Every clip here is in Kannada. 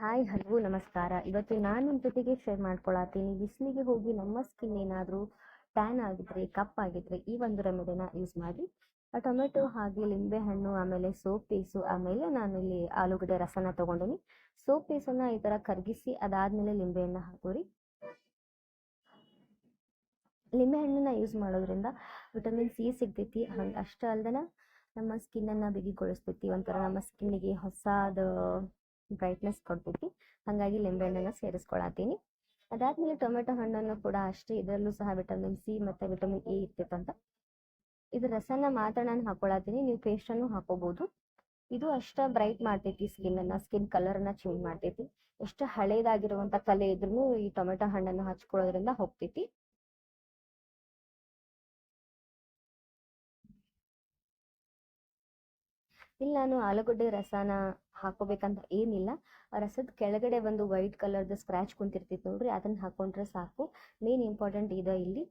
ಹಾಯ್, ಹಲೋ, ನಮಸ್ಕಾರ. ಇವತ್ತು ನಾನು ನಿಮ್ಮ ಜೊತೆಗೆ ಶೇರ್ ಮಾಡ್ಕೊಳತ್ತೀನಿ. ಬಿಸಿಲಿಗೆ ಹೋಗಿ ನಮ್ಮ ಸ್ಕಿನ್ ಏನಾದರೂ ಟ್ಯಾನ್ ಆಗಿದ್ರೆ ಕಪ್ಪಾಗಿದ್ರೆ ಈ ಒಂದು ರೆಮಿಡಿನ ಯೂಸ್ ಮಾಡಿ. ಟೊಮೆಟೊ ಹಾಗೆ ಲಿಂಬೆ ಹಣ್ಣು, ಆಮೇಲೆ ಸೋಪ್ ಪೀಸು ಆಮೇಲೆ ನಾನು ಇಲ್ಲಿ ಆಲೂಗಡ್ಡೆ ರಸನ ತಗೊಂಡಿನಿ. ಸೋಪ್ ಪೀಸನ್ನು ಈ ಥರ ಕರಗಿಸಿ ಅದಾದಮೇಲೆ ಲಿಂಬೆಹಣ್ಣು ಹಾಕೋರಿ. ಲಿಂಬೆ ಹಣ್ಣನ್ನ ಯೂಸ್ ಮಾಡೋದ್ರಿಂದ ವಿಟಮಿನ್ ಸಿ ಸಿಗ್ತೈತಿ. ಹಂಗೆ ಅಷ್ಟೇ ಅಲ್ದನ ನಮ್ಮ ಸ್ಕಿನ್ನನ್ನು ಬಿಗಿಗೊಳಿಸ್ತೈತಿ. ಒಂಥರ ನಮ್ಮ ಸ್ಕಿನ್ನಿಗೆ ಹೊಸದ ಬ್ರೈಟ್ನೆಸ್ ಕೊಡ್ತೈತಿ. ಹಾಗಾಗಿ ಲಿಂಬೆಹಣ್ಣನ್ನು ಸೇರಿಸ್ಕೊಳತೀನಿ ಅದಾದ್ಮೇಲೆ ಟೊಮೆಟೊ ಹಣ್ಣನ್ನು ಕೂಡ ಅಷ್ಟೇ ಇದರಲ್ಲೂ ಸಹ ವಿಟಮಿನ್ ಸಿ ಮತ್ತೆ ವಿಟಮಿನ್ ಇ ಇರ್ತೈತಂತ ಇದು ರಸನ ಮಾತ್ರ ನಾನು ಹಾಕೊಳತೀನಿ ನೀವು ಪೇಸ್ಟನ್ನು ಹಾಕೋಬಹುದು ಇದು ಅಷ್ಟ ಬ್ರೈಟ್ ಮಾಡ್ತೈತಿ ಸ್ಕಿನ್ನನ್ನು ಸ್ಕಿನ್ ಕಲರನ್ನ ಚೇಂಜ್ ಮಾಡ್ತೈತಿ. ಎಷ್ಟು ಹಳೇದಾಗಿರುವಂಥ ಕಲೆ ಇದ್ರೂ ಈ ಟೊಮೆಟೊ ಹಣ್ಣನ್ನು ಹಚ್ಕೊಳ್ಳೋದ್ರಿಂದ ಹೋಗ್ತೈತಿ. ಇಲ್ಲಿ, ನಾನು ಆಲೂಗಡ್ಡೆ ರಸನ ಹಾಕೋಬೇಕಂತ ಏನಿಲ್ಲ. ರಸದ ಕೆಳಗಡೆ ಒಂದು ವೈಟ್ ಕಲರ್ದು ಸ್ಕ್ರ್ಯಾಚ್ ಕುಂತಿರ್ತೈತಿ ನೋಡ್ರಿ, ಅದನ್ನ ಹಾಕೊಂಡ್ರೆ ಸಾಕು. ಮೇನ್ ಇಂಪಾರ್ಟೆಂಟ್ ಇದೆ ಇಲ್ಲಿ.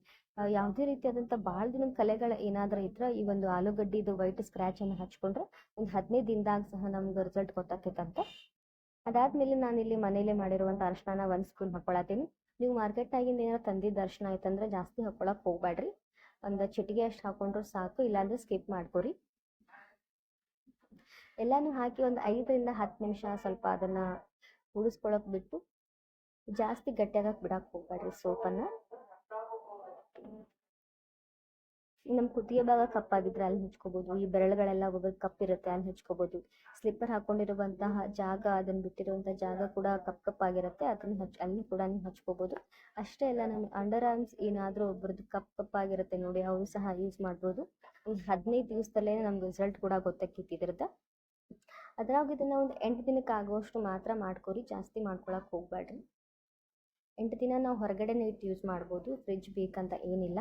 ಯಾವುದೇ ರೀತಿಯಾದಂಥ ಭಾಳ ದಿನದ ಕಲೆಗಳ ಏನಾದರೂ ಇದ್ರೆ ಈ ಒಂದು ಆಲೂಗಡ್ಡಿದು ವೈಟ್ ಸ್ಕ್ರ್ಯಾಚನ್ನು ಹಚ್ಕೊಂಡ್ರೆ ಒಂದು ಹದಿನೈದು ದಿನದಾಗ ಸಹ ನಮ್ಗೆ ರಿಸಲ್ಟ್ ಗೊತ್ತಾಗ್ತೈತಂತೆ. ಅದಾದ್ಮೇಲೆ ನಾನು ಇಲ್ಲಿ ಮನೇಲೆ ಮಾಡಿರುವಂಥ ಅರ್ಶನ ಒಂದು ಸ್ಪೂನ್ ಹಾಕೊಳತ್ತೀನಿ. ನೀವು ಮಾರ್ಕೆಟ್ನಾಗಿಂದ ಏನಾರು ತಂದಿದ್ದ ಅರ್ಶನ ಆಯ್ತಂದ್ರೆ ಜಾಸ್ತಿ ಹಾಕೊಳಕ್ ಹೋಗ್ಬೇಡ್ರಿ ಒಂದು ಚಿಟಿಗೆ ಅಷ್ಟು ಹಾಕೊಂಡ್ರು ಸಾಕು, ಇಲ್ಲಾಂದ್ರೆ ಸ್ಕಿಪ್ ಮಾಡ್ಕೊರಿ. ಎಲ್ಲಾನು ಹಾಕಿ ಒಂದು ಐದರಿಂದ ಹತ್ತು ನಿಮಿಷ ಸ್ವಲ್ಪ ಅದನ್ನ ಉಳಿಸ್ಕೊಳಕ್ ಬಿಟ್ಟು ಜಾಸ್ತಿ ಗಟ್ಟಿಯಾಗಕ್ಕೆ ಬಿಡಕ್ಕೆ ಹೋಗ್ಬೇಡ್ರಿ ಸೋಪನ್ನ. ನಮ್ಮ ಕುತ್ತಿಗೆ ಭಾಗ ಕಪ್ಪಾಗಿದ್ರೆ ಅಲ್ಲಿ ಹಚ್ಕೋಬಹುದು ಈ ಬೆರಳುಗಳೆಲ್ಲ ಒಬ್ಬೊಬ್ಬರು ಕಪ್ಪಿರುತ್ತೆ ಅಲ್ಲಿ ಹಚ್ಕೋಬಹುದು ಸ್ಲಿಪ್ಪರ್ ಹಾಕೊಂಡಿರುವಂತಹ ಜಾಗ ಅದನ್ನ ಬಿಟ್ಟಿರುವಂತಹ ಜಾಗ ಕೂಡ ಕಪ್ ಕಪ್ಪಾಗಿರುತ್ತೆ ಅದನ್ನ ಹಚ್, ಅಲ್ಲಿ ಕೂಡ ನೀವು ಹಚ್ಕೋಬಹುದು ಅಷ್ಟೇ ಅಲ್ಲ ನಮ್ಮ ಅಂಡರ್ ಆರ್ಮ್ಸ್ ಏನಾದರೂ ಒಬ್ಬರದ್ದು ಕಪ್ ಕಪ್ಪಾಗಿರುತ್ತೆ ನೋಡಿ ಅವರು ಸಹ ಯೂಸ್ ಮಾಡ್ಬೋದು. ಒಂದು ಹದಿನೈದು ದಿವಸದಲ್ಲೇ ನಮ್ಗೆ ರಿಸಲ್ಟ್ ಕೂಡ ಗೊತ್ತಾಕಿತ್ತು ಇದ್ರದ್ದು. ಅದ್ರಾಗ ಇದನ್ನು ಒಂದು ಎಂಟು ದಿನಕ್ಕೆ ಆಗುವಷ್ಟು ಮಾತ್ರ ಮಾಡ್ಕೊರಿ, ಜಾಸ್ತಿ ಮಾಡ್ಕೊಳಕ್ಕೆ ಹೋಗ್ಬೇಡ್ರಿ ಎಂಟು ದಿನ ನಾವು ಹೊರಗಡೆನೇ ಇಟ್ಟು ಯೂಸ್ ಮಾಡ್ಬೋದು ಫ್ರಿಜ್ ಬೇಕಂತ ಏನಿಲ್ಲ.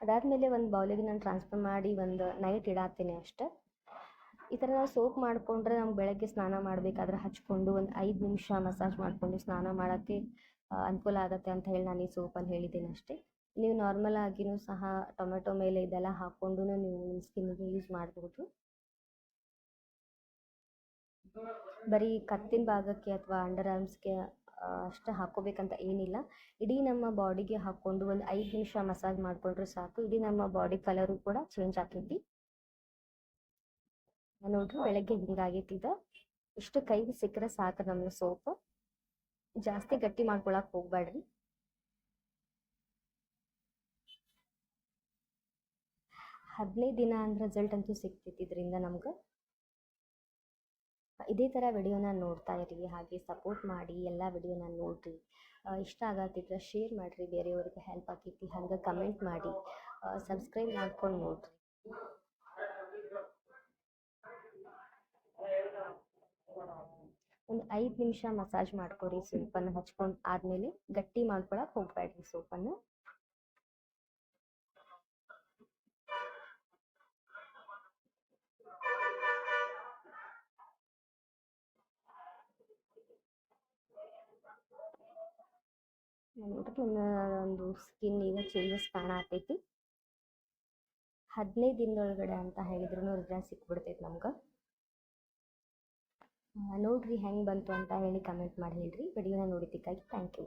ಅದಾದಮೇಲೆ ಒಂದು ಬೌಲಿಗೆ ನಾನು ಟ್ರಾನ್ಸ್ಫರ್ ಮಾಡಿ ಒಂದು ನೈಟ್ ಇಡಾತೀನಿ ಅಷ್ಟೆ. ಈ ಥರ ನಾವು ಸೋಪ್ ಮಾಡಿಕೊಂಡ್ರೆ ನಮ್ಗೆ ಬೆಳಗ್ಗೆ ಸ್ನಾನ ಮಾಡಬೇಕಾದ್ರೆ ಹಚ್ಕೊಂಡು ಒಂದು ಐದು ನಿಮಿಷ ಮಸಾಜ್ ಮಾಡಿಕೊಂಡು ಸ್ನಾನ ಮಾಡೋಕ್ಕೆ ಅನುಕೂಲ ಆಗುತ್ತೆ ಅಂತ ಹೇಳಿ ನಾನು ಈ ಸೋಪಲ್ಲಿ ಹೇಳಿದ್ದೀನಿ ಅಷ್ಟೇ. ನೀವು ನಾರ್ಮಲ್ ಆಗಿನೂ ಸಹ ಟೊಮೆಟೊ ಮೇಲೆ ಇದೆಲ್ಲ ಹಾಕ್ಕೊಂಡು ನೀವು ನಿಮ್ಮ ಸ್ಕಿನ್ನಿಗೆ ಯೂಸ್ ಮಾಡ್ಬೋದು. ಬರೀ ಕತ್ತಿನ ಭಾಗಕ್ಕೆ ಅಥವಾ ಅಂಡರ್ ಆರ್ಮ್ಸ್ಗೆ ಅಷ್ಟೇ ಹಾಕೋಬೇಕಂತ ಏನಿಲ್ಲ. ಇಡೀ ನಮ್ಮ ಬಾಡಿಗೆ ಹಾಕ್ಕೊಂಡು ಒಂದು ಐದು ನಿಮಿಷ ಮಸಾಜ್ ಮಾಡಿಕೊಂಡ್ರೆ ಸಾಕು. ಇಡೀ ನಮ್ಮ ಬಾಡಿ ಕಲರು ಕೂಡ ಚೇಂಜ್ ಆಕೈತಿ ನೋಡ್ರಿ ಬೆಳಗ್ಗೆ ಹಿಂಗಾಗೈತಿ ಇದು. ಇಷ್ಟು ಕೈಗೆ ಸಿಕ್ಕರೆ ಸಾಕು ನಮ್ಮ ಸೋಪ್. ಜಾಸ್ತಿ ಗಟ್ಟಿ ಮಾಡ್ಕೊಳಕ್ ಹೋಗ್ಬೇಡ್ರಿ ಹದಿನೈದು ದಿನ ಅಂದ್ರೆ ರಿಸಲ್ಟ್ ಅಂತೂ ಸಿಗ್ತೈತಿ ಇದರಿಂದ ನಮ್ಗೆ. ಇದೇ ಥರ ವಿಡಿಯೋನ ನೋಡ್ತಾ ಇರಿ, ಹಾಗೆ ಸಪೋರ್ಟ್ ಮಾಡಿ ಎಲ್ಲ ವಿಡಿಯೋನ ನೋಡಿರಿ. ಇಷ್ಟ ಆಗತ್ತಿದ್ರೆ ಶೇರ್ ಮಾಡಿರಿ, ಬೇರೆಯವ್ರಿಗೆ ಹೆಲ್ಪ್ ಆಕೈತಿ, ಹಂಗೆ ಕಮೆಂಟ್ ಮಾಡಿ. ಸಬ್ಸ್ಕ್ರೈಬ್ ಮಾಡ್ಕೊಂಡು ನೋಡಿರಿ. ಒಂದು ಐದು ನಿಮಿಷ ಮಸಾಜ್ ಮಾಡ್ಕೊರಿ ಸೋಪನ್ನು ಹಚ್ಕೊಂಡು ಆದಮೇಲೆ ಗಟ್ಟಿ ಮಾಡ್ಕೊಳಕ್ಕೆ ಹೋಗ್ಬೇಡ್ರಿ ಸೋಪನ್ನು ನೋಡ್ರಿ ಒಂದು ಸ್ಕಿನ್ ಈಗ ಚೇಂಜಸ್ ಕಾಣತೈತಿ. ಹದಿನೈದು ದಿನದೊಳಗಡೆ ಅಂತ ಹೇಳಿದ್ರು ರಿಸಲ್ಟ್ ಸಿಕ್ಬಿಡ್ತೈತಿ ನಮ್ಗೆ. ನೋಡ್ರಿ ಹೆಂಗೆ ಬಂತು ಅಂತ ಹೇಳಿ ಕಮೆಂಟ್ ಮಾಡಿ ಹೇಳ್ರಿ. ವಿಡಿಯೋನ ನೋಡಿದ್ದಕ್ಕಾಗಿ ಥ್ಯಾಂಕ್ ಯು